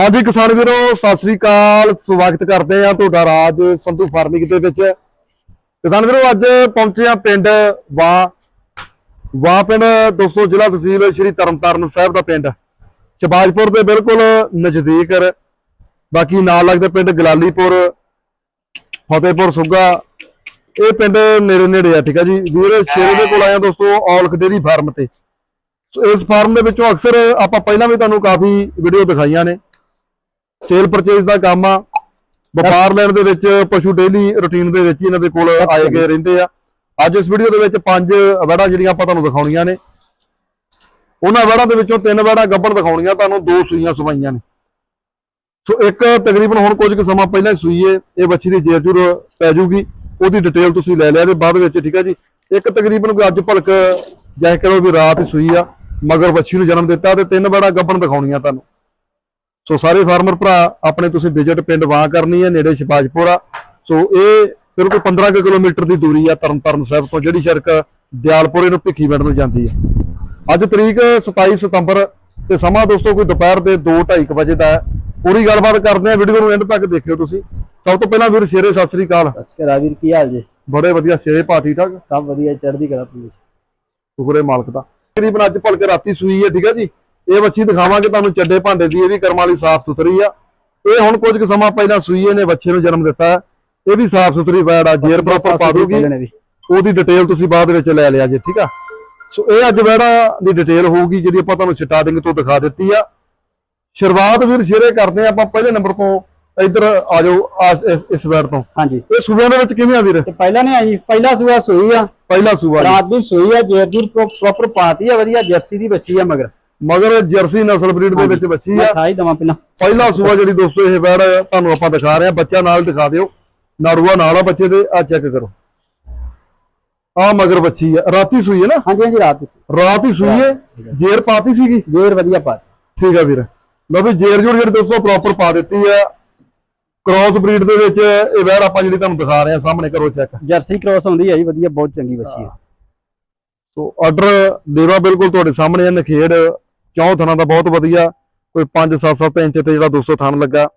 ਹਾਂਜੀ ਕਿਸਾਨ ਵੀਰੋ, ਸਤਿ ਸ੍ਰੀ ਅਕਾਲ। ਸਵਾਗਤ ਕਰਦੇ ਆ ਤੁਹਾਡਾ ਰਾਜ ਸੰਧੂ ਫਾਰਮਿੰਗ ਦੇ ਵਿੱਚ। ਕਿਸਾਨ ਵੀਰੋ, ਅੱਜ ਪਹੁੰਚੇ ਆ ਪਿੰਡ ਵਾ ਵਾ ਪਿੰਡ 200 ਜ਼ਿਲ੍ਹਾ ਤਹਿਸੀਲ ਸ਼੍ਰੀ ਤਰਨਤਾਰਨ ਸਾਹਿਬ ਦਾ ਪਿੰਡ। ਸ਼ਬਾਜਪੁਰ ਦੇ ਬਿਲਕੁਲ ਨਜ਼ਦੀਕ। ਬਾਕੀ ਨਾਲ ਲੱਗਦੇ ਪਿੰਡ ਗਲਾਲੀਪੁਰ, ਫਤਿਹਪੁਰ ਸੁੱਗਾ। ਇਹ ਪਿੰਡ ਨੇੜੇ ਨੇੜੇ ਆ, ਠੀਕ ਆ ਜੀ। ਵੀਰ ਸ਼ੇਰੇ ਦੇ ਕੋਲ ਆਇਆ ਦੋਸਤੋ, ਔਲਖ ਡੇਰੀ ਫਾਰਮ ਤੇ। ਸੋ ਇਸ ਫਾਰਮ ਦੇ ਵਿੱਚੋਂ ਅਕਸਰ ਆਪਾਂ ਪਹਿਲਾਂ ਵੀ ਤੁਹਾਨੂੰ ਕਾਫੀ ਵੀਡੀਓ ਦਿਖਾਈਆਂ ਨੇ। ਸੇਲ ਪਰਚੇਸ ਦਾ ਕੰਮ ਆ। ਵਪਾਰ ਲੈਣ ਦੇ ਵਿੱਚ, ਪਸ਼ੂ ਡੇਲੀ ਰੁਟੀਨ ਦੇ ਵਿੱਚ ਇਹਨਾਂ ਦੇ ਕੋਲ ਆਏ ਗਏ ਰਹਿੰਦੇ ਆ। ਅੱਜ ਇਸ ਵੀਡੀਓ ਦੇ ਵਿੱਚ ਪੰਜ ਵੜਾ ਜਿਹੜੀਆਂ ਆਪਾਂ ਤੁਹਾਨੂੰ ਦਿਖਾਉਣੀਆਂ ਨੇ। ਉਹਨਾਂ ਵੜਾਂ ਦੇ ਵਿੱਚੋਂ ਤਿੰਨ ਵੜਾ ਗੱਬਣ ਦਿਖਾਉਣੀਆਂ, ਤੁਹਾਨੂੰ ਦੋ ਸੂਈਆਂ ਸਵਾਈਆਂ ਨੇ। ਸੋ ਇੱਕ ਤਕਰੀਬਨ ਹੁਣ ਕੁਝ ਕੁ ਸਮਾਂ ਪਹਿਲਾਂ ਹੀ ਸੂਈ ਇਹ ਬੱਚੀ ਦੀ ਜੇਜੂਰ ਪੈ ਜੂਗੀ। ਉਹਦੀ ਡਿਟੇਲ ਤੁਸੀਂ ਲੈ ਲਿਆ ਤੇ ਬਾਅਦ ਵਿੱਚ, ਠੀਕ ਹੈ ਜੀ। ਇੱਕ ਤਕਰੀਬਨ ਕੋਈ ਅੱਜ ਭਲਕ ਜੈ ਕਰੋ ਵੀ ਰਾਤ ਸੂਈ ਆ, ਮਗਰ ਬੱਚੀ ਨੂੰ ਜਨਮ ਦਿੱਤਾ ਤੇ ਤਿੰਨ ਵੜਾ ਗੱਬਣ ਦਿਖਾਉਣੀਆਂ ਤੁਹਾਨੂੰ। ਸੋ ਸਾਰੇ ਫਾਰਮਰ ਭਰਾ ਆਪਣੇ ਤੁਸੀਂ ਵਿਜ਼ਿਟ ਪਿੰਡ ਵਾਂ ਕਰਨੀ ਹੈ ਨੇੜੇ ਸ਼ਿਪਾਜਪੁਰ। ਸੋ ਇਹ ਬਿਲਕੁਲ 15 ਕੁ ਕਿਲੋਮੀਟਰ ਦੀ ਦੂਰੀ ਆ ਤਰਨਤਾਰਨ ਸਾਹਿਬ ਤੋਂ ਜਿਹੜੀ ਸੜਕ ਦਿਆਲਪੁਰੇ ਨੂੰ ਭਿੱਖੀ ਵੜਨ ਨੂੰ ਜਾਂਦੀ ਹੈ। ਅੱਜ ਤਰੀਕ 27 ਸਤੰਬਰ ਤੇ ਸਮਾਂ ਦੋਸਤੋ ਕੋਈ ਦੁਪਹਿਰ ਦੇ 2:30 ਵਜੇ ਦਾ ਹੈ। ਪੂਰੀ ਗੱਲਬਾਤ ਕਰਦੇ ਆ ਵੀਡੀਓ ਨੂੰ ਐਂਡ ਤੱਕ ਦੇਖਿਓ ਤੁਸੀਂ। ਸਭ ਤੋਂ ਪਹਿਲਾਂ ਵੀਰ ਸ਼ੇਰੇ ਸਤਿ ਸ੍ਰੀ ਅਕਾਲ। ਬਸ ਰਾਵੀਰ ਕੀ ਹਾਲ ਜੇ? ਬੜੇ ਵਧੀਆ ਸ਼ੇਰੇ ਠੀਕ ਠਾਕ? ਸਭ ਵਧੀਆ ਚੜ੍ਹਦੀ ਕਲਾ ਪੁਲਿਸ। ਸ਼ੁਕਰੇ ਮਾਲਕ ਦਾ। ਤਕਰੀਬਨ ਅੱਜ ਭਲਕੇ ਰਾਤੀ ਸੂਈ ਹੈ ਠੀਕ ਹੈ ਜੀ? ਇਹ ਬੱਚੀ ਦਿਖਾਵਾਂਗੇ ਤੁਹਾਨੂੰ ਚੱਡੇ ਭਾਂਡੇ ਦੀ ਇਹ ਵੀ ਕਰਮ ਵਾਲੀ ਸਾਫ਼ ਸੁਥਰੀ ਆ। ਇਹ ਹੁਣ ਕੁਝ ਕੁ ਸਮਾਂ ਪਹਿਲਾਂ ਸੂਈ ਇਹਨੇ ਬੱਚੇ ਨੂੰ ਜਨਮ ਦਿੱਤਾ। ਇਹ ਵੀ ਸਾਫ਼ ਸੁਥਰੀ ਬੈੜ ਆ ਜੇਰ ਪ੍ਰੋਪਰ ਪਾ ਦੂਗੀ ਨੇ ਉਹਦੀ ਡਿਟੇਲ ਤੁਸੀਂ ਬਾਅਦ ਵਿੱਚ ਲੈ ਲਿਆ ਜੇ ਠੀਕ ਆ? ਸੋ ਇਹ ਅੱਜ ਵੈੜਾ ਦੀ ਡਿਟੇਲ ਹੋਊਗੀ ਜਿਹੜੀ ਆਪਾਂ ਤੁਹਾਨੂੰ ਸਟਾਰਟਿੰਗ ਤੋਂ ਦਿਖਾ ਦਿੱਤੀ ਆ। ਸ਼ੁਰੂਆਤ ਵੀਰ ਸ਼ੇਰੇ ਕਰਦੇ ਆ ਆਪਾਂ ਪਹਿਲੇ ਨੰਬਰ ਤੋਂ ਇੱਧਰ ਆ ਜਾਓ ਇਸ ਵੈੜ ਤੋਂ। ਹਾਂਜੀ। ਇਹ ਸੂਬਿਆਂ ਦੇ ਵਿੱਚ ਕਿਵੇਂ ਆ ਵੀਰ? ਪਹਿਲਾਂ ਨੇ ਆਈ ਪਹਿਲਾ ਸੂਆ ਸੂਈ ਆ। ਪਹਿਲਾ ਜੀ। ਰਾਤ ਦੀ ਸੂਈ ਆ ਜੇਰਜੂਰ ਪ੍ਰੋਪਰ ਪਾਤੀ ਆ ਵਧੀਆ ਜਰਸੀ ਦੀ ਬੱਚੀ ਆ ਮਗਰ। ਮਗਰ ਜਰਸੀ ਨਸਲ ਬਰੀਡ ਦੇ ਵਿੱਚ ਬੱਚੀ ਆ। ਖਾਈ ਦਵਾਂ ਪਹਿਲਾਂ। ਪਹਿਲਾ ਸੂਆ ਜਿਹੜੀ ਦੋਸਤੋ ਇਹ ਵੈੜ ਤੁਹਾਨੂੰ ਆਪਾਂ ਦਿਖਾ ਰਹੇ ਆ ਬੱਚਾ ਨਾਲ ਦਿਖਾ ਦਿਓ। ਨਾੜੂਆ ਨਾਲ ਆ ਬੱਚੇ ਦੇ ਆ ਚੈੱਕ ਕਰੋ। ਆ ਮਗਰ ਬੱਚੀ ਆ। ਰਾਤੀ ਸੂਈ ਹੈ ਨਾ? ਹਾਂਜੀ ਹਾਂਜੀ ਰਾਤ ਸੂਈ। ਰਾਤ ਹੀ ਸੂਈ ਹੈ? ਜੇਰ ਪਾਤੀ ਸੀਗੀ? ਜੇਰ ਵਧੀਆ ਪਾਤੀ ਠੀਕ ਆ ਵੀਰ। ਲਓ ਵੀ ਜੇਰ ਜੋੜ ਜਿਹੜੀ ਦੋਸਤੋ ਪ੍ਰੋਪਰ ਪਾ ਦਿੱਤੀ ਆ। ਕ੍ਰਾਸ ਬਰੀਡ ਦੇ ਵਿੱਚ ਇਹ ਵੈੜ ਆਪਾਂ ਜਿਹੜੀ ਤੁਹਾਨੂੰ ਦਿਖਾ ਰਹੇ ਆ ਸਾਹਮਣੇ ਕਰੋ ਚੈੱਕ ਜਰਸੀ ਕ੍ਰੋਸ ਹੁੰਦੀ ਆ ਜੀ ਵਧੀਆ ਬਹੁਤ ਚੰਗੀ ਬੱਚੀ ਆ। ਸੋ ਆਰਡਰ ਦੇਵਾ ਬਿਲਕੁਲ ਤੁਹਾਡੇ ਸਾਹਮਣੇ ਆ ਨਖੇੜ। ਚੌਂ ਥਣਾ ਦਾ ਬਹੁਤ ਵਧੀਆ। ਕੋਈ 5 7 7 ਇੰਚ ਤੇ ਜਿਹੜਾ 200 ਥਣ ਲੱਗਾ।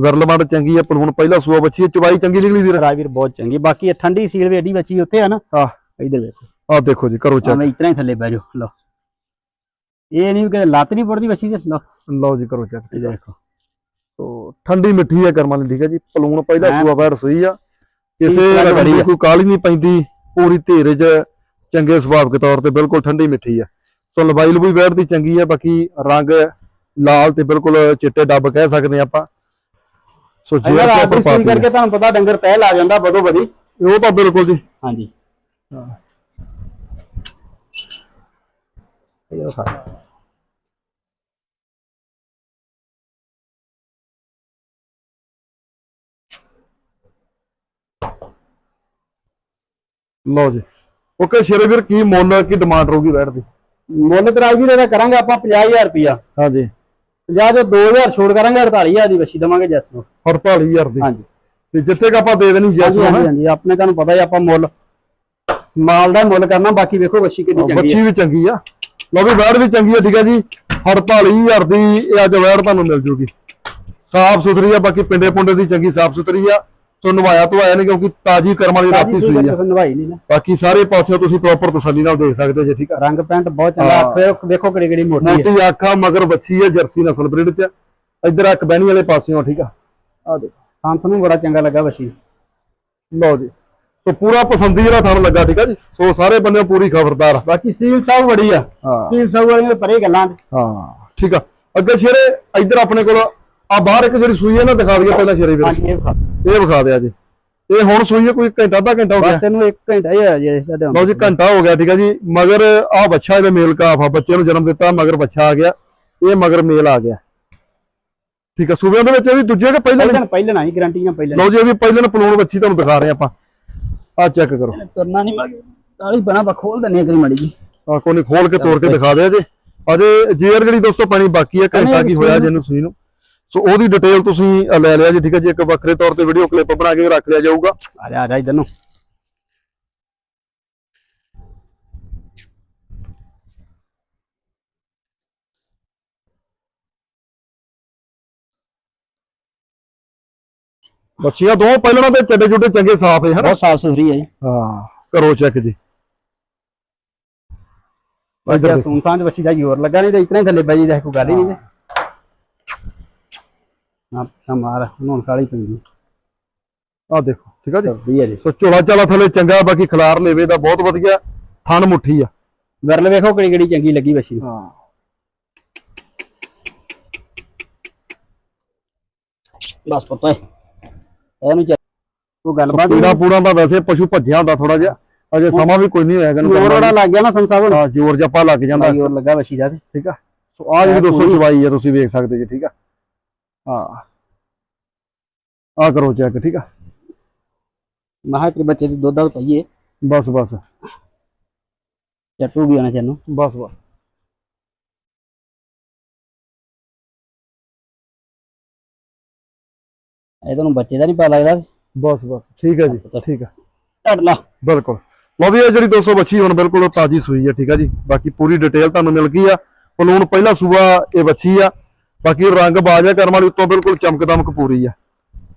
ਵਿਰਲਮੰਡ ਚੰਗੀ ਆ ਪਰ ਹੁਣ ਪਹਿਲਾ ਸੂਆ ਬੱਚੀ ਹੈ, ਚਵਾਈ ਚੰਗੀ ਨਿਕਲੀ ਵੀਰ। ਰਾਵੀਰ ਬਹੁਤ ਚੰਗੀ ਬਾਕੀ ਇਹ ਠੰਡੀ ਸੀਲ ਵੀ ਏਡੀ ਬੱਚੀ ਉੱਥੇ ਆ ਨਾ। ਆਹ। ਇਧਰ ਵੇਖੋ। ਆ ਦੇਖੋ ਜੀ ਕਰੋ ਚੈੱਕ ਮੈਂ ਇਤਨਾ ਹੀ ਥੱਲੇ ਬਹਿ ਜਾਓ ਲਓ। ਇਹ ਨਹੀਂ ਕਿ ਲੱਤ ਨਹੀਂ ਪੜਦੀ ਬੱਚੀ ਦੇ ਲਓ। ਲਓ ਜੀ ਕਰੋ ਚੈੱਕ ਇਹ ਦੇਖੋ। ਸੋ ਠੰਡੀ ਮਿੱਠੀ ਹੈ ਕਰਮਾਂ ਦੀ ਠੀਕ ਹੈ ਜੀ। ਪਲੂਣ ਪਹਿਲਾ ਸੂਆ ਵੈੜ ਸੂਈ ਆ। ਕਿਸੇ ਦੀ ਆ। ਕੋਈ ਕਾਲੀ ਨਹੀਂ ਪੈਂਦੀ। ਪੂਰੀ ਧੀਰਜ ਚੰਗੇ ਸੁਭਾਵਿਕ ਤੌਰ ਤੇ ਬਿਲਕੁਲ ਠੰਡੀ ਮਿੱਠੀ ਆ। ਸੋ ਲੰਬਾਈ ਲੰਬੀ ਵੈੜ ਦੀ ਚੰਗੀ ਆ ਬਾਕੀ ਰੰਗ ਲਾਲ ਤੇ ਬਿਲਕੁਲ ਚਿੱਟੇ ਡੱਬ ਕਹਿ ਸਕਦੇ ਆਪਾਂ। ਸੋ ਜੇ ਆਪਾਂ ਪਾਤੀ ਕਰਕੇ ਤੁਹਾਨੂੰ ਪਤਾ ਡੰਗਰ ਤਹਿ ਲਾ ਜਾਂਦਾ ਬਦੋ ਬਦੀ ਉਹ ਤਾਂ ਬਿਲਕੁਲ ਜੀ। ਹਾਂਜੀ। ਇਹ ਲਓ ਜੀ। ਓਕੇ ਸ਼ੇਰੇ ਵੀਰ ਕੀ ਮੁੱਲ ਕੀ ਡਿਮਾਂਡ ਰਹੂਗੀ ਵੈੜ ਦੀ? ਮੁੱਲ ਤੇ ਰਾਜਵੀਰ ਇਹਦਾ ਕਰਾਂਗੇ ਆਪਾਂ 50000 ਰੁਪਿਆ ਹਾਂਜੀ। 50 ਤੋਂ 2000 ਛੋੜ ਕਰਾਂਗੇ 48000 ਦੀ ਬੱਚੀ ਦਵਾਂਗੇ ਜੈਸ ਨੂੰ। 48000 ਦੀ? ਹਾਂਜੀ। ਤੇ ਜਿੱਥੇ ਕ ਆਪਾਂ ਦੇ ਦੇਣੀ ਜੈਸ ਹਾਂਜੀ ਹਾਂਜੀ ਹਾਂਜੀ ਆਪਣੇ ਤੁਹਾਨੂੰ ਪਤਾ ਹੀ ਆਪਾਂ ਮੁੱਲ ਮਾਲ ਦਾ ਮੁੱਲ ਕਰਨਾ ਬਾਕੀ ਵੇਖੋ ਬੱਚੀ ਕਿੰਨੀ ਚੰਗੀ ਹੈ ਵੀ ਚੰਗੀ ਆ। ਲਓ ਵੀ ਵੈੜ ਵੀ ਚੰਗੀ ਆ ਠੀਕ ਆ ਜੀ। 48000 ਦੀ ਇਹ ਅੱਜ ਵੈੜ ਤੁਹਾਨੂੰ ਮਿਲ ਜੂਗੀ। ਸਾਫ਼ ਸੁਥਰੀ ਆ ਬਾਕੀ ਪਿੰਡੇ ਪੁੰਡੇ ਦੀ ਚੰਗੀ ਸਾਫ਼ ਸੁਥਰੀ ਆ। ਸੋ ਨਵਾਇਆ ਧਵਾਇਆ ਨਹੀਂ ਕਿਉਂਕਿ ਤਾਜੀ ਕਰਮ ਵਾਲੀ ਰਾਤੀ ਸੂਈ ਆ ਨਵਾਈ ਨਹੀਂ ਨਾ। ਬਾਕੀ ਸਾਰੇ ਪਾਸਿਓਂ ਤੁਸੀਂ ਪ੍ਰੋਪਰ ਤਸੱਲੀ ਨਾਲ ਦੇਖ ਸਕਦੇ ਜੇ ਠੀਕ ਆ? ਰੰਗ ਪੈਂਟ ਬਹੁਤ ਚੰਗਾ ਹਾਂ। ਫਿਰ ਵੇਖੋ ਕਿਹੜੀ ਕਿਹੜੀ ਮੋਟੀ ਹੈ ਮੋਟੀ ਆਖਾ ਮਗਰ ਬੱਚੀ ਆ ਜਰਸੀ ਨਸਲ ਬਰੀਡ ਚ ਇੱਧਰ ਆ ਕਬੈਣੀ ਵਾਲੇ ਪਾਸਿਓਂ ਠੀਕ ਆ? ਆ ਦੇਖੋ ਸੰਤ ਨੂੰ ਬੜਾ ਚੰਗਾ ਲੱਗਾ ਬੱਚੀ ਲਓ ਜੀ। ਸੋ ਪੂਰਾ ਪਸੰਦੀ ਜਿਹੜਾ ਤੁਹਾਨੂੰ ਲੱਗਾ ਠੀਕ ਆ ਜੀ? ਸੋ ਸਾਰੇ ਬੰਦੇ ਪੂਰੀ ਖਬਰਦਾਰ ਆ। ਬਾਕੀ ਸੀਲ ਸਭ ਬੜੀ ਆ। ਹਾਂ। ਸੀਲ ਵਾਲੀਆਂ ਤੇ ਪਰੇ ਗੱਲਾਂ ਹਾਂ ਠੀਕ ਆ। ਅੱਗੇ ਸ਼ੇਰੇ ਇੱਧਰ ਆਪਣੇ ਕੋਲ ਆ ਬਾਹਰ ਇੱਕ ਜਿਹੜੀ ਸੂਈ ਹੈ ਨਾ ਦਿਖਾ ਦਈਏ ਪਹਿਲਾਂ ਸ਼ੇਰੇ ਵੀਰ। ਹਾਂਜੀ ਇਹ ਵਿਖਾ। ਇਹ ਵਿਖਾ ਦਿਆ ਜੀ ਇਹ ਹੁਣ ਸੂਈ ਹੈ ਕੋਈ ਘੰਟਾ ਅੱਧਾ ਘੰਟਾ ਹੋ ਗਿਆ। ਬਸ ਇਹਨੂੰ 1 ਘੰਟਾ ਹੀ ਹੋਇਆ ਜੀ ਸਾਡੇ ਲਓ ਜੀ ਘੰਟਾ ਹੋ ਗਿਆ ਠੀਕ ਆ ਜੀ। ਮਗਰ ਆ ਬੱਚਾ ਇਹਦੇ ਮੇਲ ਕਾਫ ਆ ਬੱਚੇ ਨੂੰ ਜਨਮ ਦਿੱਤਾ ਮਗਰ ਬੱਚਾ ਆ ਗਿਆ। ਇਹ ਮਗਰ ਮੇਲ ਆ ਗਿਆ। ਠੀਕ ਆ ਸੂਬਿਆਂ ਦੇ ਵਿੱਚ ਇਹ ਵੀ ਦੂਜੇ ਕਿ ਪਹਿਲਾਂ ਪਹਿਲਾਂ ਪਹਿਲਾਂ ਨਹੀਂ ਗਾਰੰਟੀ ਨਾਲ ਪਹਿਲਾਂ ਲਓ ਜੀ ਇਹ ਵੀ ਪਹਿਲਾਂ ਪਲੂਣ ਬੱਚੀ ਤੁਹਾਨੂੰ ਦਿਖਾ ਰਹੇ ਆਪਾਂ। ਆ ਚੈੱਕ ਕਰੋ। ਤੁਰਨਾ ਨਹੀਂ ਮੜ ਕਾਲੀ ਬਣਾ ਬਾ ਖੋਲ ਦਨੇ ਅਗਲੀ ਮੜੀ ਜੀ ਆ ਕੋਈ ਨੀ ਖੋਲ ਕੇ ਤੋੜ ਕੇ ਦਿਖਾ ਦਿਆ ਜੀ ਅਜੇ ਜੇਰ ਜਿਹੜੀ ਦੋਸਤੋ ਪਾਣੀ ਬਾਕੀ ਹੈ ਘੰਟਾ ਕੀ ਹੋਇਆ ਜਿਹਨੂੰ ਸੂਈ ਨੂੰ? ਸੋ ਉਹਦੀ ਡਿਟੇਲ ਤੁਸੀਂ ਲੈ ਲਿਆ ਜੀ ਠੀਕ ਹੈ ਜੀ ਇੱਕ ਵੱਖਰੇ ਤੌਰ ਤੇ ਵੀਡੀਓ ਕਲਿੱਪ ਬਣਾ ਕੇ ਰੱਖ ਲਿਆ ਜਾਊਗਾ। ਆ ਜਾ ਆ ਜਾ ਇਧਰ ਨੂੰ। ਬੱਚੀਆਂ ਦੋ ਪਹਿਲਾਂ ਦੇ ਚੱਡੇ ਜੁੱਡੇ ਚੰਗੇ ਸਾਫ਼ ਹੈ ਹਨਾ? ਬਹੁਤ ਸਾਫ਼ ਸੁਥਰੀ ਹੈ ਜੀ। ਹਾਂ ਕਰੋ ਚੈੱਕ ਜੀ। ਬਾਕੀ ਸੁਨਸਾਨ ਬੱਚੀ ਦਾ ਜ਼ੋਰ ਲੱਗਾ ਨਹੀਂ ਤੇ ਇਤਨੇ ਥੱਲੇ ਬਈ ਦਾ ਕੋਈ ਗੱਲ ਹੀ ਨਹੀਂ ਨਾ ਸਮਾਰ ਹੁਣ ਕਾਲੀ ਪੈਂਦੀ। ਆ ਦੇਖੋ ਠੀਕ ਆ ਜੀ? ਹੈ ਜੀ। ਸੋ ਝੋਲਾ ਚਾਲਾ ਥੱਲੇ ਚੰਗਾ ਬਾਕੀ ਖਿਲਾਰ ਲੇਵੇ ਦਾ ਬਹੁਤ ਵਧੀਆ ਥਣ ਮੁੱਠੀ ਆ। ਵਿਰਲ ਵੇਖੋ ਕਿਹੜੀ ਕਿਹੜੀ ਚੰਗੀ ਲੱਗੀ ਨੂੰ ਹਾਂ। ਬਸ ਪਤਾ ਹੈ ਇਹਨੂੰ ਉਹ ਗੱਲਬਾਤ ਪੂੜਾ ਪੂੜਾ ਦਾ ਵੈਸੇ ਪਸ਼ੂ ਭੱਜਿਆ ਹੁੰਦਾ ਥੋੜਾ ਜਿਹਾ ਅਜੇ ਸਮਾਂ ਵੀ ਕੋਈ ਨਹੀਂ ਹੋਇਆ ਇਹਨੂੰ ਜ਼ੋਰ ਉਹਦਾ ਲੱਗ ਗਿਆ ਨਾ ਸੰਸਾਬ ਹਾਂ ਜ਼ੋਰ ਜੱਪਾ ਲੱਗ ਜਾਂਦਾ। ਜ਼ੋਰ ਲੱਗਾ ਬੱਚੀ ਦਾ ਤੇ। ਠੀਕ ਆ। ਸੋ ਆ ਜਿਹੜੀ ਦੋਸਤੋ ਚਵਾਈ ਆ ਤੁਸੀਂ ਵੇਖ ਸਕਦੇ ਜੀ ਠੀਕ ਆ। ਹਾਂ। ਆ ਕਰੋ ਚੈੱਕ ਠੀਕ ਆ? ਮਹਾ ਤੇਰੇ ਬੱਚੇ ਦੀ ਦੁੱਧ ਦਾ ਪਈਏ। ਬਸ ਬਸ। ਚੱਟੂ ਵੀ ਆਣਾ ਚਾਹਨੂੰ ਬਸ ਬਸ। ਇਹ ਤੁਹਾਨੂੰ ਬੱਚੇ ਦਾ ਨਹੀਂ ਪਤਾ ਲੱਗਦਾ ਬਸ ਬਸ। ਠੀਕ ਹੈ ਜੀ ਠੀਕ ਆ। ਢੱਡ ਲਾ। ਬਿਲਕੁਲ। ਲਓ ਵੀ ਇਹ ਜਿਹੜੀ 200 ਬੱਚੀ ਹੁਣ ਬਿਲਕੁਲ ਤਾਜੀ ਸੂਈ ਹੈ ਠੀਕ ਆ ਜੀ। ਬਾਕੀ ਪੂਰੀ ਡਿਟੇਲ ਤੁਹਾਨੂੰ ਮਿਲ ਗਈ ਆ। ਪਲੂਣ ਪਹਿਲਾ ਸੂਆ ਇਹ ਬੱਚੀ ਆ। ਬਾਕੀ ਰੰਗ ਬਾਜਾ ਕਰਮ ਵਾਲੀ ਉੱਤੋਂ ਬਿਲਕੁਲ ਚਮਕ ਦਮਕ ਪੂਰੀ ਆ।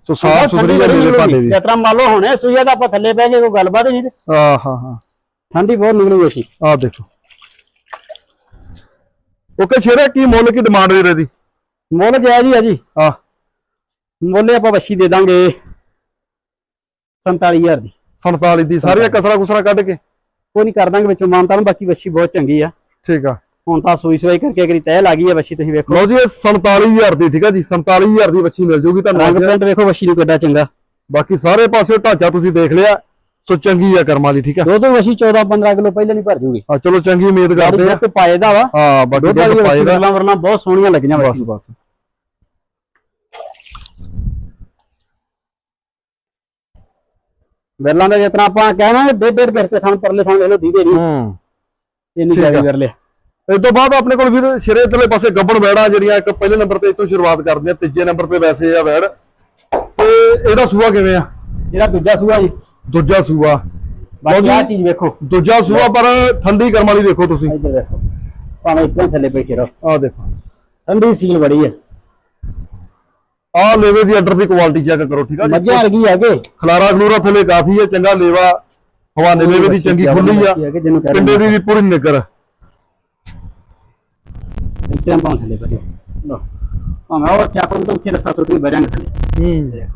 ਸੋ ਸਾਫ਼ ਸੁਥਰੀ ਆ ਮੇਰੇ ਭਾਂਡੇ ਵੀ ਜਤਰਾ ਮੰਨ ਲਓ ਹੁਣੇ ਸੂਈਆ ਦਾ ਆਪਾਂ ਥੱਲੇ ਬਹਿ ਕੇ ਕੋਈ ਗੱਲਬਾਤ ਹੀ ਨਹੀਂ ਤੇ ਆ ਹਾਂ ਹਾਂ। ਠੰਡੀ ਬਹੁਤ ਨਿਕਲੂ ਬੱਚੀ ਆ ਦੇਖੋ। ਓਕੇ ਸ਼ੇਰਾ ਕੀ ਮੁੱਲ ਕੀ ਡਿਮਾਂਡ ਦੀ ਮੁੱਲ ਜਾਇਜ਼ ਹੀ ਆ ਜੀ। ਆ। ਮੁੱਲ ਆਪਾਂ ਬੱਚੀ ਦੇ ਦਾਂਗੇ 47000 ਦੀ। 47 ਦੀ ਸਾਰੀਆਂ ਕਸਰਾ ਕੁਸਰਾ ਕੱਢ ਕੇ? ਕੋਈ ਨਹੀਂ ਕਰ ਦਾਂਗੇ ਵਿੱਚੋਂ ਮਾਨਤਾ ਨੂੰ ਬਾਕੀ ਬੱਚੀ ਬਹੁਤ ਚੰਗੀ ਆ। ਠੀਕ ਆ। ਹੁਣ ਤਾਂ ਸੂਈ ਸਵਾਈ ਕਰਕੇ ਅਗਰੀ ਤੈ ਲੱਗੀ ਆ ਬੱਚੀ ਤੁਸੀਂ ਵੇਖੋ। ਲਓ ਜੀ ਇਹ 47000 ਦੀ ਠੀਕ ਆ ਜੀ 47000 ਦੀ ਬੱਚੀ ਮਿਲ ਜੂਗੀ ਰੰਗ ਤੁਹਾਨੂੰ ਪ੍ਰਿੰਟ ਵੇਖੋ ਬੱਚੀ ਨੂੰ ਕਿੱਡਾ ਚੰਗਾ। ਬਾਕੀ ਸਾਰੇ ਪਾਸੇ ਢਾਂਚਾ ਤੁਸੀਂ ਦੇਖ ਲਿਆ ਸੋ ਚੰਗੀ ਆ ਕਰਮਾਂ ਦੀ ਠੀਕ ਆ ਦੋ ਦੋ ਬੱਚੀ 14 15 ਕਿਲੋ ਪਹਿਲਾਂ ਨਹੀਂ ਭਰ ਜੂਗੀ। ਆ ਚਲੋ ਚੰਗੀ ਉਮੀਦ ਕਰਦੇ ਆ ਦੁੱਧ ਪਾਏ ਦਾ ਵਾ। ਹਾਂ ਬਾਕੀ ਦੁੱਧ ਵਾਲੀ ਦੁੱਧ ਪਾਏਗਾ ਗੱਲਾਂ ਵਰਲਾਂ ਬਹੁਤ ਸੋਹਣੀਆਂ ਲੱਗੀਆਂ ਬਸ ਬਸ। ਵਿਰਲਾਂ ਦਾ ਜਿਤਨਾ ਆਪਾਂ ਕਹਿਣਾ ਡੇਢ ਡੇਢ ਕਰਕੇ ਸਾਨੂੰ ਪਰਲੇ ਸਾਨੂੰ ਵੇਖ ਲਓ ਦੀਦੇ ਨਹੀਂ ਹੂੰ। ਠੀਕ ਆ। ਜ਼ਿਆਦਾ ਵਿਰਲੇ। ਇਸ ਤੋਂ ਬਾਅਦ ਆਪਣੇ ਕੋਲ ਵੀਰ ਸ਼ਰੇ ਇਧਰਲੇ ਪਾਸੇ ਗੱਬਣ ਵੈੜਾ ਜਿਹੜੀਆਂ ਇੱਕ ਪਹਿਲੇ ਨੰਬਰ ਤੇ ਇਤੋਂ ਸ਼ੁਰੂਆਤ ਕਰਦੇ ਆ ਤੀਜੇ ਨੰਬਰ ਤੇ ਵੈਸੇ ਆ ਵੈੜ। ਤੇ ਇਹਦਾ ਸੂਆ ਕਿਵੇਂ ਆ? ਜਿਹੜਾ ਦੂਜਾ ਸੂਆ ਜੀ। ਦੂਜਾ ਸੂਆ। ਬਾਕੀ ਆਹ ਚੀਜ਼ ਵੇਖੋ। ਦੂਜਾ ਸੂਆ ਪਰ ਠੰਡੀ ਕਰਮ ਵਾਲੀ ਦੇਖੋ ਤੁਸੀਂ। ਇੱਧਰ ਭਾਵੇਂ ਇਤਨਾ ਥੱਲੇ ਬੈਠੇ ਰਹੋ। ਆਹ ਦੇਖੋ। ਠੰਡੀ ਸੀਲ ਬੜੀ ਹੈ ਆਹ ਲੇਵੇ ਦੀ ਅੰਡਰ ਦੀ ਕੁਆਲਿਟੀ ਚੈੱਕ ਕਰੋ ਠੀਕ ਆ ਜੀ? ਮੱਝਾਂ ਵਰਗੀ ਹੈਗੇ ਖਲਾਰਾ ਖਲੂਰਾ ਥੱਲੇ ਕਾਫੀ ਹੈ ਚੰਗਾ ਲੇਵਾ। ਹਵਾਨੇ ਲੇਵੇ ਦੀ ਚੰਗੀ ਖੁੱਲੀ ਆ। ਪਿੰਡੇ ਦੀ ਵੀ ਪੂਰੀ ਨਿਕਰ ਇਤਨਾ ਭਾਵੇਂ ਥੱਲੇ ਬੈਠੇ ਲੋ ਭਾਵੇਂ ਉਹ ਚਾਪੜ ਤੋਂ ਉੱਥੇ ਰਸਾ ਸੁੱਟੀ ਬਜਾਂਗੇ ਥੱਲੇ ਹੂੰ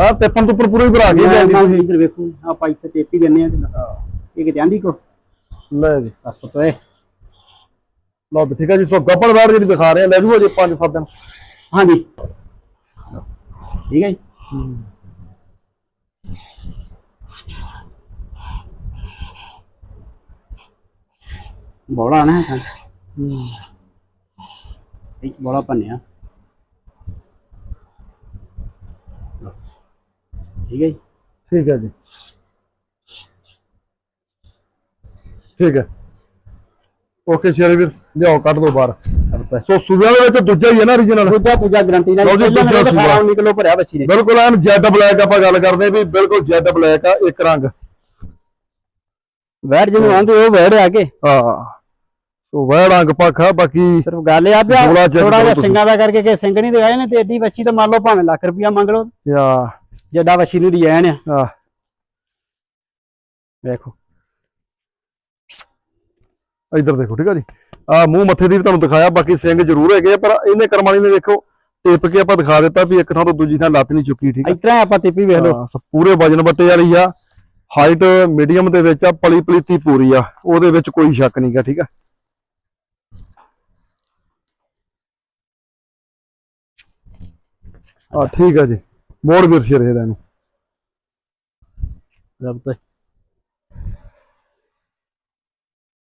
ਆ ਤੇਪਨ ਤੋਂ ਉੱਪਰ ਪੂਰੀ ਭਰਾ ਕੇ ਮੈਂ ਜਾਂਦੀ ਨਾ ਇੱਧਰ ਵੇਖੋ ਆਪਾਂ ਇੱਥੇ ਤੇਪੀ ਦਿੰਨੇ ਆ ਇਹ ਕਿਤੇ ਆਂਦੀ ਕੋ ਲੈ ਜੀ ਬਸ ਪਤਾ ਹੈ ਲਓ ਵੀ ਠੀਕ ਹੈ ਜੀ ਸੋ ਗੱਪਣ ਵੈੜ ਜਿਹੜੀ ਦਿਖਾ ਰਹੇ ਆ ਲੈ ਜੂਗਾ ਜੀ 5-7 ਦਿਨ ਹਾਂਜੀ ਠੀਕ ਹੈ ਜੀ ਬੋਲਾ ਨਾ ਹੈ। ਇੱਕ ਬੋਲਾ ਪੰਨਿਆ ਠੀਕ ਹੈ ਜੀ? ਠੀਕ ਹੈ ਜੀ। ਠੀਕ ਹੈ। ਓਕੇ ਸ਼ੇਰੇ ਵੀਰ ਲਿਆਓ ਕੱਢ ਦੋ ਬਾਹਰ। ਸੋ ਸੂਬਿਆਂ ਦੇ ਵਿੱਚ ਦੂਜਾ ਹੀ ਹੈ ਨਾ ਰੀਜਨਲ ਦੂਜਾ ਦੂਜਾ ਗਰੰਟੀ ਨਾਲ ਪਹਿਲਾਂ ਮੇਰੇ ਦੂਜਾ ਕੋਲ ਸੂਆ। 18 ਕਿਲੋ ਭਰਿਆ ਬੱਚੀ ਨੇ। ਬਿਲਕੁਲ ਐਨ ਜੈਡ ਬਲੈਕ ਆਪਾਂ ਗੱਲ ਕਰਦੇ ਵੀ ਬਿਲਕੁਲ ਜੈਡ ਬਲੈਕ ਆ ਇੱਕ ਰੰਗ। ਵੈੜ ਜਿਹਨੂੰ ਆਂਦੇ ਉਹ ਵੈੜ ਆ ਕੇ। ਹਾਂ ਸੋ ਵੈੜ ਰੰਗ ਪੱਖਾ ਬਾਕੀ ਸਿਰਫ ਗੱਲ ਆ ਵੀ ਥੋੜਾ ਜਿਹਾ ਸਿੰਘਾਂ ਦਾ ਕਰਕੇ ਕਿ ਸਿੰਘ ਨਹੀਂ ਦਿਖਾਏ ਨੇ ਤੇ ਏਡੀ ਬੱਚੀ ਤਾਂ ਮੰਨ ਲਓ ਭਾਵੇਂ ਲੱਖ ਰੁਪਇਆ ਮੰਗ ਲਓ। ਯਾ। ਜਿੱਡਾ ਬੱਚੀ ਨੂੰ ਡਿਜ਼ਾਈਨ ਆ। ਆ ਵੇਖੋ। ਇੱਧਰ ਦੇਖੋ ਠੀਕ ਆ ਜੀ। ਆ ਮੂੰਹ ਮੱਥੇ ਦੀ ਵੀ ਤੁਹਾਨੂੰ ਦਿਖਾਇਆ ਬਾਕੀ ਸਿੰਘ ਜ਼ਰੂਰ ਹੈਗੇ ਪਰ ਇਹਨੇ ਕਰਮਾਲੀ ਨੇ ਦੇਖੋ ਟਿਪ ਕੇ ਆਪਾਂ ਦਿਖਾ ਦਿੱਤਾ ਵੀ ਇੱਕ ਥਾਂ ਤੋਂ ਦੂਜੀ ਥਾਂ ਲੱਤ ਨਹੀਂ ਚੁੱਕੀ ਠੀਕ ਆ। ਇਤਰਾ ਆਪਾਂ ਟਿੱਪੀ ਵੇਖ ਲਓ। ਹਾਂ, ਪੂਰੇ ਵਜਨ ਬੱਟੇ ਵਾਲੀ ਆ। ਹਾਈਟ ਮੀਡੀਅਮ ਦੇ ਵਿੱਚ ਆ ਪਲੀ ਪਲੀਤੀ ਪੂਰੀ ਆ ਉਹਦੇ ਵਿੱਚ ਕੋਈ ਸ਼ੱਕ ਨਹੀਂਗਾ ਠੀਕ ਆ? ਆ ਠੀਕ ਆ ਜੀ ਮੋੜ ਵੀਰ ਸ਼ੇਰ ਇਹਦਾ ਨੂੰ ਰੱਬ ਤੇ।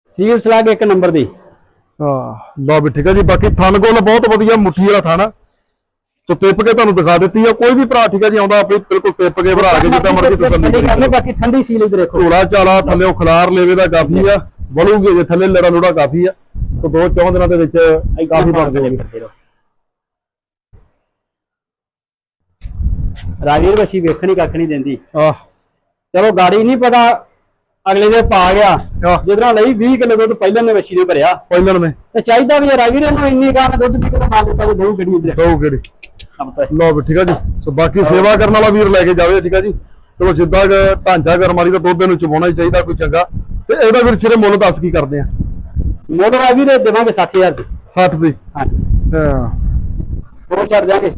ਸੀਲ ਸਲਾਗ ਇੱਕ ਨੰਬਰ ਦੀ। ਹਾਂ ਲਓ ਵੀ ਠੀਕ ਆ ਜੀ ਬਾਕੀ ਥਣ ਗੋਲ ਬਹੁਤ ਵਧੀਆ ਮੁੱਠੀ ਵਾਲਾ ਥਣ ਸੋ ਟਿਪ ਕੇ ਤੁਹਾਨੂੰ ਦਿਖਾ ਦਿੱਤੀ ਆ ਕੋਈ ਵੀ ਭਰਾ ਠੀਕ ਆ ਜੀ ਆਉਂਦਾ ਆਪੇ ਬਿਲਕੁਲ ਟਿਪ ਕੇ ਭਰਾ ਕੇ ਜਿੱਦਾਂ ਮਰਜ਼ੀ ਤਸੱਲੀ ਕਰਨੇ ਕਰੀ ਬਾਕੀ ਠੰਡੀ ਸੀਲ ਇਧਰ ਦੇਖੋ। ਢੋਲਾ ਚਾਲਾ ਥੱਲੇ ਖਲਾਰ ਲੇਵੇ ਦਾ ਕਾਫੀ ਆ ਵਲੂਗੇ ਜੇ ਥੱਲੇ ਲੜਾ ਲੁੜਾ ਕਾਫੀ ਆ ਤੇ ਦੋ ਚੌਂ ਦਿਨਾਂ ਦੇ ਵਿੱਚ ਕਾਫੀ ਬਣ ਜਾਊਗੀ। ਰਾਜੀਰ ਬੱਚੀ ਵੇਖਣੀ ਕੱਖ ਨਹੀਂ ਦਿੰਦੀ। ਆਹ। ਚਲੋ ਗਾੜੀ ਨਹੀਂ ਪਤਾ ਅਗਲੇ ਦੇ ਪਾ ਗਿਆ। ਜਿੱਦਾਂ ਲਈ 20 ਕਿਲੋ ਦੁੱਧ ਪਹਿਲਾਂ ਨੇ ਵੱਛੀ ਨੇ ਭਰਿਆ। ਪਹਿਲਾਂ ਨੇ। ਤੇ ਚਾਹੀਦਾ ਵੀ ਨੇ ਇਹਨੂੰ ਇੰਨੀ ਗਾਂ ਦੁੱਧ ਵੀ ਕਿਤੇ ਮਾਰ ਦਿੱਤਾ ਉਹ ਦੋ ਇਧਰ। ਦੋ ਕਿਹੜੀ। ਲਓ ਵੀ ਠੀਕ ਆ ਜੀ। ਸੋ ਬਾਕੀ ਸੇਵਾ ਕਰਨ ਵਾਲਾ ਵੀਰ ਲੈ ਕੇ ਜਾਵੇ ਠੀਕ ਆ ਜੀ। ਚਲੋ ਜਿੱਦਾਂ ਕੁ ਢਾਂਚਾ ਵਾਲੀ ਦਾ ਦੁੱਧ ਨੂੰ ਚਵਾਉਣਾ ਹੀ ਚਾਹੀਦਾ ਕੋਈ ਚੰਗਾ। ਤੇ ਇਹਦਾ ਵੀਰ ਸਿਰੇ ਮੁੱਲ ਦੱਸ ਕੀ ਕਰਦੇ ਆ? ਮੁੱਲ ਰਾਵੀ ਦੇ ਦੇਵਾਂਗੇ 60000 ਦੀ। 60 ਦੀ। ਹਾਂਜੀ ਹਾਂ। ਹੋਰ ਛੱਡ ਦਿਆਂਗੇ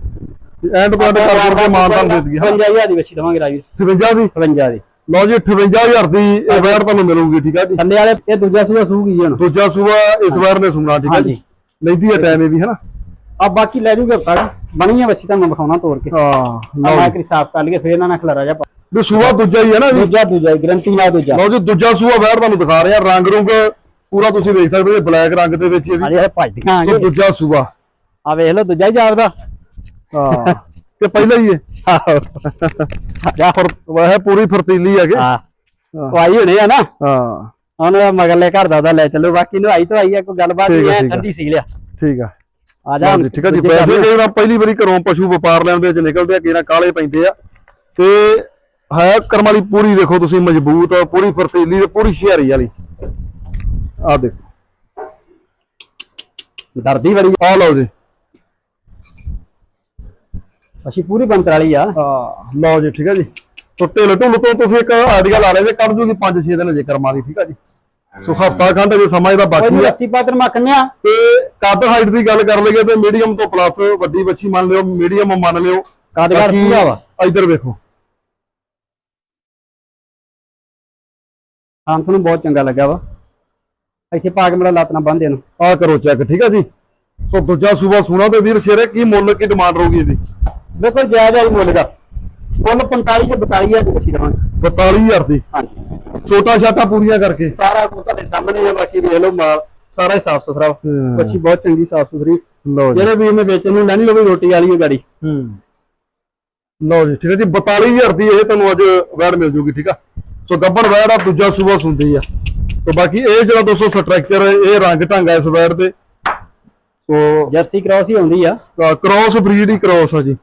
ਐਂਡ ਤੋਂ ਕਰ ਕੇ ਮਾਨਦਾਨ ਦੇ ਦਈਏ 55000 ਦੀ ਵੱਛੀ ਦਵਾਂਗੇ ਰਾਵੀ 58 ਦੀ? 55 ਦੀ। ਲਓ ਜੀ 58000 ਦੀ ਇਹ ਵੈਰ ਤੁਹਾਨੂੰ ਮਿਲੂਗੀ ਠੀਕ ਆ ਜੀ। ਥੱਲੇ ਵਾਲੇ ਇਹ ਦੂਜਾ ਸੂਆ ਸੂਗੀ ਹੁਣ। ਦੂਜਾ ਸੂਆ ਇਸ ਵਾਰ ਨੇ ਸੁਣਾ ਠੀਕ ਆ ਜੀ। ਲੈਂਦੀ ਹੈ ਟਾਈਮ ਇਹ ਵੀ ਹਨਾ ਆ ਬਾਕੀ ਲੈ ਜੂਗੇ ਹਫਤਾ ਬਣੀ ਆ ਵੱਛੀ ਤੁਹਾਨੂੰ ਵਿਖਾਉਣਾ ਤੋੜ ਕੇ। ਹਾਂ ਲਓ ਜੀ। ਕਰੀ ਸਾਫ਼ ਕਰ ਲਈਏ ਫੇਰ ਨਾ ਨਾ ਖਲਾਰਾ ਜਾ ਵੀ ਸੂਆ ਦੂਜਾ ਹੀ ਹੈ ਨਾ ਜੀ। ਦੂਜਾ ਦੂਜਾ ਗਰੰਟੀ ਨਾਲ ਦੂਜਾ। ਲਓ ਜੀ ਦੂਜਾ ਸੂਆ ਵੈਰ ਤੁਹਾਨੂੰ ਦਿਖਾ ਰਹੇ ਰੰਗ ਰੁੰਗ ਪੂਰਾ ਤੁਸੀਂ ਵੇਖ ਸਕਦੇ ਹੋ ਬਲੈਕ ਰੰਗ ਦੇ ਵਿੱਚ ਇਹ ਵੀ ਅਜੇ ਭੱਜਦੀਆਂ ਆ ਤੇ ਦੂਜਾ ਸੂਆ। ਆ ਵੇਖ ਲਓ ਦੂਜਾ ਹੀ ਜਾਪਦਾ। ਹਾਂ। ਕਿ ਪਹਿਲਾਂ ਹੀ ਹੈ ਜਾ ਫਰ ਵਹ ਪੂਰੀ ਫਰਤੀਲੀ ਹੈਗੇ। ਹਾਂ। ਉਹ ਆਈ ਹੋਣੀ ਆ ਨਾ। ਹਾਂ। ਹੁਣ ਮਗਰਲੇ ਘਰ ਦਾ ਉਹਦਾ ਲੈ ਚੱਲੋ ਬਾਕੀ ਨੂੰ ਆਈ ਤਾਂ ਆਈ ਆ ਕੋਈ ਗੱਲਬਾਤ ਠੀਕ ਨਹੀਂ ਠੀਕ ਆ। ਠੰਡੀ ਸੀ ਲਿਆ। ਠੀਕ ਆ। ਆ ਜਾ ਹਾਂ ਠੀਕ ਆ ਜੀ ਘਰ ਕਈ ਵਾਰ ਪਹਿਲੀ ਵਾਰੀ ਘਰੋਂ ਪਸ਼ੂ ਵਪਾਰ ਲੈਣ ਦੇ ਵਿੱਚ ਨਿਕਲਦੇ ਆ ਨਾ ਕਾਲੇ ਪੈਂਦੇ ਆ। ਤੇ ਹੈ ਕਰਮ ਵਾਲੀ ਪੂਰੀ ਦੇਖੋ ਤੁਸੀਂ ਮਜ਼ਬੂਤ ਪੂਰੀ ਫਰਤੀਲੀ ਤੇ ਪੂਰੀ ਸ਼ਿਆਰੀ ਵਾਲੀ। ਆ ਦੇਖੋ। ਡਰਦੀ ਬੜੀ। ਆ ਲਓ ਜੀ। ਅਸੀਂ ਪੂਰੀ ਬੰਤਰਾਲੀ ਆ। ਹਾਂ ਲਓ ਜੀ ਠੀਕ ਆ ਜੀ। ਢਿੱਲ ਢੁੱਲ ਤੋਂ ਤੁਸੀਂ ਇੱਕ ਆਈਡੀਆ ਲਾ ਲਿਆ ਜੇ ਕੱਢ ਜੂਗੀ 5-6 ਦਿਨ ਜੇ ਕਰਮਾਂ ਦੀ ਠੀਕ ਆ ਜੀ। ਸੋ ਹਫਤਾ ਖੰਡ ਜੇ ਸਮਾਂ ਇਹਦਾ ਕੋਈ ਬਾਕੀ ਨਹੀਂ ਆ। ਅੱਸੀ ਪਾਤਰ ਮੱਖਣਿਆ ਤੇ ਕੱਦ ਹਾਈਟ ਦੀ ਗੱਲ ਕਰ ਲਈਏ ਤੇ ਮੀਡੀਅਮ ਤੋਂ ਪਲੱਸ ਵੱਡੀ ਬੱਚੀ ਮੰਨ ਲਿਓ ਮੀਡੀਅਮ ਮੰਨ ਲਿਓ। ਕੱਦਕਾਰ ਬਾਕੀ ਪੂਰਾ ਵਾ। ਇੱਧਰ ਵੇਖੋ। ਸੰਤ ਨੂੰ ਬਹੁਤ ਚੰਗਾ ਲੱਗਾ ਵਾ। ਇੱਥੇ ਪਾ ਕੇ ਮੇਰਾ ਲੱਤ ਨਾ ਬੰਨ੍ਹ ਦੇ ਨੂੰ ਆ ਕਰੋ ਚੈੱਕ ਠੀਕ ਆ ਜੀ? ਸੋ ਦੂਜਾ ਸੂਬਾ ਸੁਣਾ ਤੇ ਵੀਰ ਸ਼ੇਰੇ ਕੀ ਮੁੱਲ ਕੀ ਡਿਮਾਂਡ ਰਹੂਗੀ ਇਹਦੀ? ਦੇਖੋ ਜਾਇਜ਼ ਆਈ ਮੁੱਲ ਦਾ। ਮੁੱਲ 45 ਤੇ 42000 ਦੀ ਬੱਚੀ ਦਵਾਂਗੇ 42000 ਦੀ? ਹਾਂਜੀ। ਛੋਟਾ ਛਾਟਾ ਪੂਰੀਆਂ ਕਰਕੇ? ਸਾਰਾ ਕੁਝ ਤੁਹਾਡੇ ਸਾਹਮਣੇ ਹੈ ਬਾਕੀ ਵੇਖ ਲਓ ਮਾਲ ਸਾਰਾ ਹੀ ਸਾਫ਼ ਸੁਥਰਾ। ਬੱਚੀ ਬਹੁਤ ਚੰਗੀ ਸਾਫ਼ ਸੁਥਰੀ। ਲਓ ਜੀ। ਜਿਹੜੇ ਵੀ ਇਹਨੇ ਵੇਚਣ ਨੂੰ ਲੈਣੀ ਹੋਵੇ ਰੋਟੀ ਵਾਲੀ ਉਹ ਗਾੜੀ। ਹੂੰ। ਲਓ ਜੀ ਠੀਕ ਹੈ ਜੀ 42000 ਦੀ ਇਹ ਤੁਹਾਨੂੰ ਅੱਜ ਵੈੜ ਮਿਲ ਜੂਗੀ ਠੀਕ ਆ? ਸੋ ਗੱਬਰ ਵੈੜ ਆ ਦੂਜਾ ਸੂਬਾ ਸੁਣਦੀ ਆ। ਤੇ ਬਾਕੀ ਇਹ ਜਿਹੜਾ ਦੋਸਤੋ ਸਟਰਕਚਰ ਇਹ ਰੰਗ ਢੰਗ ਆ ਇਸ ਵੈੜ ਦੇ। ਸੋ ਜਰਸੀ ਕ੍ਰਾਸ ਹੀ ਹੁੰਦੀ ਆ। ਕ੍ਰਾਸ ਬਰੀਡ ਹੀ ਕ੍ਰਾਸ ਆ ਜੀ।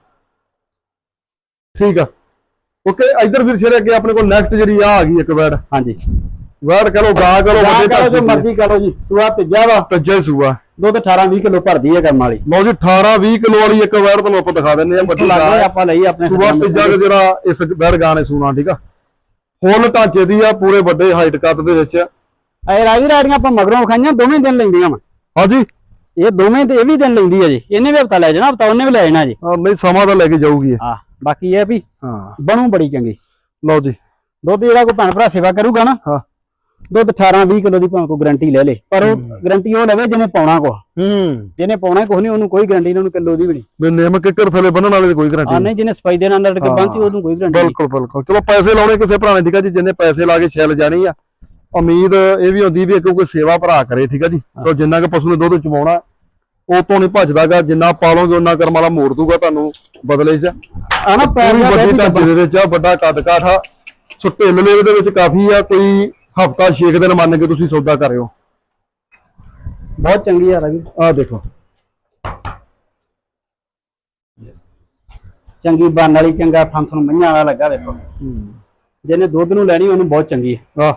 ਠੀਕ ਆ। ਓਕੇ ਇਧਰ ਵੀਰ ਸ਼ੇਰੇ ਅੱਗੇ ਆਪਣੇ ਕੋਲ ਨੈਕਸਟ ਜਿਹੜੀ ਆ ਆ ਗਈ ਇੱਕ ਵੈੜ ਹਾਂਜੀ। ਵੈੜ ਕਹ ਲੋ ਗਾ ਕਹ ਲੋ ਵੱਡੇ ਕਰੋ ਜੋ। ਮਰਜ਼ੀ ਕਰੋ ਜੀ। ਸੁਆ ਤੀਜਾ ਵਾ। ਤੱਜਾ ਸੂਆ। ਦੁੱਧ 18 20 ਕਿਲੋ ਭਰਦੀ ਹੈ ਕੰਮ ਵਾਲੀ। ਲਓ ਜੀ 18 20 ਕਿਲੋ ਵਾਲੀ ਇੱਕ ਵੈੜ ਤੁਹਾਨੂੰ ਆਪਾਂ ਦਿਖਾ ਦਿੰਨੇ ਆ ਵੱਡੀ ਗਾਂ ਆਪਾਂ ਲਈ ਆਪਣੇ ਸੂਆ ਤੀਜਾ ਜਿਹੜਾ ਇਸ ਵੈੜ ਗਾਂ ਨੇ ਸੂਣਾ ਠੀਕ ਆ। ਫੁੱਲ ਢਾਂਚੇ ਦੀ ਆ ਪੂਰੇ ਵੱਡੇ ਹਾਈਟ ਕੱਦ ਦੇ ਵਿੱਚ। ਇਹ ਰਾਜੀ ਰਾੜੀਆਂ ਆਪਾਂ ਮਗਰੋਂ ਖਾਈਆਂ ਦੋਵੇਂ ਦਿਨ ਲੈਂਦੀਆਂ ਵਾ। ਹਾਂਜੀ। ਇਹ ਦੋਵੇਂ ਤੇ ਇਹ ਵੀ ਦਿਨ ਲੈਂਦੀ ਹੈ ਜੀ। ਇਹਨੇ ਵੀ ਹਫਤਾ ਲੈ ਜਾਣਾ ਹਫਤਾ ਉਹਨੇ ਵੀ ਲੈ ਜਾਣਾ ਜੀ। ਹਾਂ, ਨਹੀਂ ਸਮਾਂ ਤਾਂ ਲੈ ਕੇ ਜਾਊਗੀ ਇਹ। ਹਾਂ ਬਾਕੀ ਇਹ ਵੀ ਹਾਂ। ਬਣੂ ਬੜੀ ਚੰਗੀ। ਲਓ ਜੀ। ਦੁੱਧ ਜਿਹੜਾ ਕੋਈ ਭੈਣ ਭਰਾ ਸੇਵਾ ਕਰੂਗਾ ਨਾ ਹਾਂ। ਦੁੱਧ 18 20 ਕਿਲੋ ਦੀ ਭਾਵੇਂ ਕੋਈ ਗਰੰਟੀ ਲੈ ਲੇ ਪਰ ਉਹ ਗਰੰਟੀ ਉਹ ਲਵੇ ਜਿਹਨੇ ਪਾਉਣਾ ਕੋ ਹੂੰ। ਜਿਹਨੇ ਪਾਉਣਾ ਕੁਛ ਨਹੀਂ ਉਹਨੂੰ ਕੋਈ ਗਰੰਟੀ ਨਹੀਂ ਉਹਨੂੰ ਕਿਲੋ ਦੀ ਵੀ ਨਹੀਂ। ਵੀ ਨੇਮ ਕਿੱਕਰ ਥਲੇ ਬੰਨਣ ਵਾਲੇ ਦੀ ਕੋਈ ਗਰੰਟੀ ਆ ਨਹੀਂ। ਜਿਹਨੇ ਸਫ਼ਾਈ ਦੇ ਨਾਲ ਕੇ ਬੰਨਤੀ ਉਹਨੂੰ ਕੋਈ ਗਰੰਟੀ ਨਹੀਂ। ਬਿਲਕੁਲ ਬਿਲਕੁਲ। ਚਲੋ ਪੈਸੇ ਲਾਉਣੇ ਕਿਸੇ ਭਰਾ ਨੇ ਠੀਕ ਆ ਜੀ ਜਿੰਨੇ ਪੈਸੇ ਲਾ ਕੇ ਛਿੱਲ ਜਾਣੀ ਆ ਉਮੀਦ ਇਹ ਵੀ ਹੁੰਦੀ ਵੀ ਇੱਕ ਕੋਈ ਸੇਵਾ ਭਰਾ ਕਰੇ ਠੀਕ ਆ ਜੀ? ਤੋ ਜਿੰਨਾ ਕਿ ਪਸ਼ੂ ਨੇ ਦੁੱਧ ਚਵਾਉਣਾ ਉਹ ਤੋਂ ਨਹੀਂ ਭੱਜਦਾਗਾ ਜਿੰਨਾ ਪਾਲੋਗੇ ਉਹਨਾਂ ਕਰਮ ਵਾਲਾ ਮੋੜ ਦੂਗਾ ਤੁਹਾਨੂੰ ਬਦਲੇ 'ਚ। ਆ ਨਾ ਪੈਰ ਪੂਰੀ ਦਾ ਵੱਡੀ ਢਾਂਚੇ ਦੇ ਵਿੱਚ ਆ ਵੱਡਾ ਕੱਦ ਕਾਠਾ ਸੋ ਢਿੱਲ ਲੇਵੇ ਦੇ ਵਿੱਚ ਕਾਫੀ ਆ ਕੋਈ ਹਫਤਾ 6 ਦਿਨ ਮੰਨ ਕੇ ਤੁਸੀਂ ਸੌਦਾ ਕਰਿਓ। ਬਹੁਤ ਚੰਗੀ ਆ ਰਵੀ ਆਹ ਦੇਖੋ। ਚੰਗੀ ਬਣ ਵਾਲੀ ਚੰਗਾ ਥਾਂ ਤੁਹਾਨੂੰ ਮਈਆਂ ਵਾਲਾ ਲੱਗਾ ਵੇਖੋ ਜਿਹਨੇ ਦੁੱਧ ਨੂੰ ਲੈਣੀ ਉਹਨੂੰ ਬਹੁਤ ਚੰਗੀ ਹੈ ਆਹ।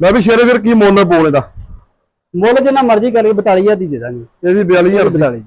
ਮੈਂ ਵੀ ਸ਼ੇਰੇ ਵੀਰ ਕੀ ਮੁੱਲ ਬੋਲੇ ਦਾ? ਮੁੱਲ ਜਿੰਨਾ ਮਰਜ਼ੀ ਕਰਕੇ 42000 ਦੀ ਦੇ ਦਾਂਗੇ। ਇਹ ਵੀ 42000 ਦੀ।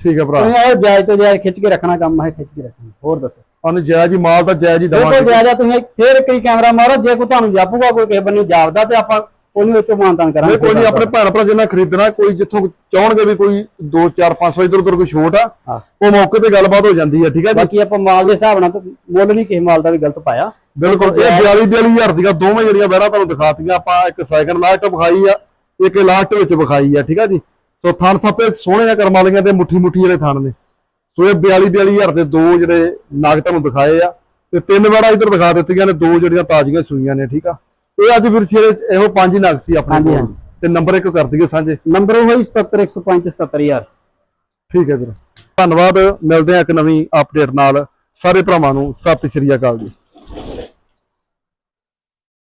ਠੀਕ ਹੈ ਭਰਾ। ਤੁਸੀਂ ਜਾਇਜ਼ ਤੋਂ ਜਾਇਜ਼ ਖਿੱਚ ਕੇ ਰੱਖਣਾ ਕੰਮ ਹੈ ਖਿੱਚ ਕੇ ਰੱਖਣਾ। ਹੋਰ ਦੱਸੋ। ਉਹਨੂੰ ਜਾਇਜ਼ ਹੀ ਮਾਲ ਤਾਂ ਜਾਇਜ਼ ਹੀ ਦਵਾਂਗੇ। ਜਾਇਜ਼ ਆ ਤੁਸੀਂ ਫੇਰ ਕਈ ਕੈਮਰਾ ਮਾਰੋ ਜੇ ਕੋਈ ਤੁਹਾਨੂੰ ਜਾਪੂਗਾ ਕੋਈ ਕਿਸੇ ਬੰਨੇ ਜਾਪਦਾ ਤੇ ਆਪਾਂ ਉਹਨੂੰ ਵਿੱਚੋਂ ਮਾਨਤਾਨ ਕਰਾਂਗੇ। ਕੋਈ ਨਹੀਂ ਆਪਣੇ ਭੈਣ ਭਰਾ ਜਿੰਨਾ ਖਰੀਦਣਾ ਕੋਈ ਜਿੱਥੋਂ ਚਾਹਣਗੇ ਵੀ ਕੋਈ 2 4 500 ਇਧਰ ਉਧਰ ਕੋਈ ਛੋਟ ਆ ਹਾਂ। ਉਹ ਮੌਕੇ ਤੇ ਗੱਲਬਾਤ ਹੋ ਜਾਂਦੀ ਹੈ ਠੀਕ ਹੈ ਬਾਕੀ ਆਪਾਂ ਮਾਲ ਦੇ ਹਿਸਾਬ ਨਾਲ ਮੁੱਲ ਨਹੀਂ ਕਿਸੇ ਮਾਲ ਦਾ ਵੀ ਗਲਤ ਪਾਇਆ। ਬਿਲਕੁਲ ਇਹ 42 42000 ਦੀਆਂ ਦੋਵੇਂ ਜਿਹੜੀਆਂ ਵਹਿਰਾਂ ਤੁਹਾਨੂੰ ਦਿਖਾਤੀਆਂ ਆਪਾਂ ਇੱਕ ਸੈਕਿੰਡ ਲਾਸਟ ਵਿਖਾਈ ਆ ਇੱਕ ਲਾਸਟ ਵਿੱਚ ਵਿਖਾਈ ਆ ਠੀਕ ਆ ਜੀ? ਸੋ ਥਣ ਥੱਪੇ ਸੋਹਣੇ ਆ ਕਰਮਾਂ ਵਾਲੀਆਂ ਤੇ ਮੁੱਠੀ ਮੁੱਠੀ ਜਿਹੜੇ ਥਣ ਨੇ। ਸੋ ਇਹ 42 42000 ਦੇ ਦੋ ਜਿਹੜੇ ਨਾਗ ਤੁਹਾਨੂੰ ਦਿਖਾਏ ਆ ਤੇ ਤਿੰਨ ਵੜਾ ਇੱਧਰ ਦਿਖਾ ਦਿੱਤੀਆਂ ਨੇ ਦੋ ਜਿਹੜੀਆਂ ਤਾਜ਼ੀਆਂ ਸੂਈਆਂ ਨੇ ਠੀਕ ਆ? ਇਹ ਅੱਜ ਫਿਰ ਛੇ ਇਹੋ ਪੰਜ ਹੀ ਨਗ ਸੀ ਆਪਣੇ ਹਾਂਜੀ, ਕੋਲ। ਹਾਂਜੀ। ਤੇ ਨੰਬਰ ਇੱਕ ਕਰ ਦਈਏ ਸਾਂਝੇ? ਨੰਬਰ ਉਹ ਹੀ 77105 ਤੇ 77000 ਠੀਕ ਹੈ ਵੀਰ। ਧੰਨਵਾਦ ਮਿਲਦੇ ਆ ਇੱਕ ਨਵੀਂ ਅਪਡੇਟ ਨਾਲ। ਸਾਰੇ ਭਰਾਵਾਂ ਨੂੰ ਸਤਿ ਸ਼੍ਰੀ ਅਕਾਲ ਜੀ।